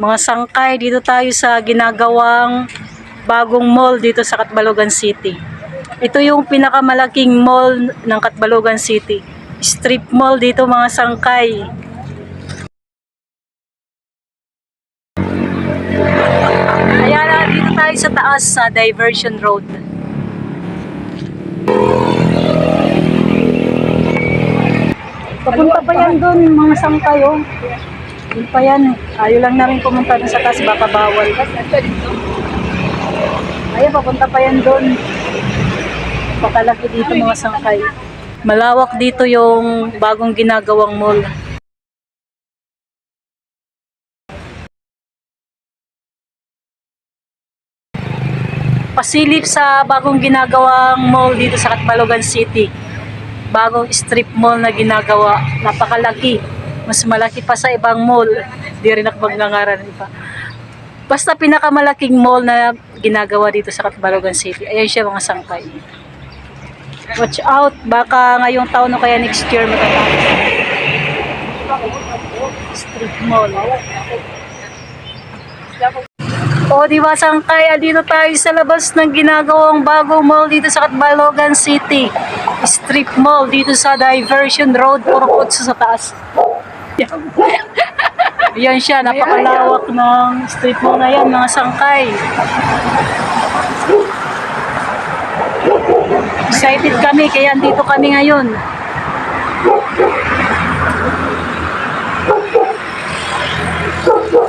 Mga sangkay, dito tayo sa ginagawang bagong mall dito sa Katbalogan City. Ito yung pinakamalaking mall ng Katbalogan City. Strip mall dito mga sangkay. Kaya na, dito tayo sa taas sa Diversion Road. Papunta pa yan doon, mga sangkay oh. Doon pa yan. Ayaw lang namin pumunta dun sa taas, baka bawal. Ayaw, papunta pa yan doon. Pakalaki dito mga sangkay. Malawak dito yung bagong ginagawang mall. Pasilip sa bagong ginagawang mall dito sa Katbalogan City. Bagong strip mall na ginagawa. Napakalaki. Mas malaki pa sa ibang mall. Di rin ako magngangaran pa. Basta pinakamalaking mall na ginagawa dito sa Katbalogan City. Ayan siya mga sangkay. Watch out, baka ngayong taon o kaya next year matatapos. Street mall. O, di ba sangkay, dito tayo sa labas ng ginagawang bagong mall dito sa Katbalogan City. Strip mall dito sa Diversion Road, puro kutso sa taas. Yan siya, napakalawak ng street mall na yan, mga sangkay. Excited kami, kaya dito kami ngayon.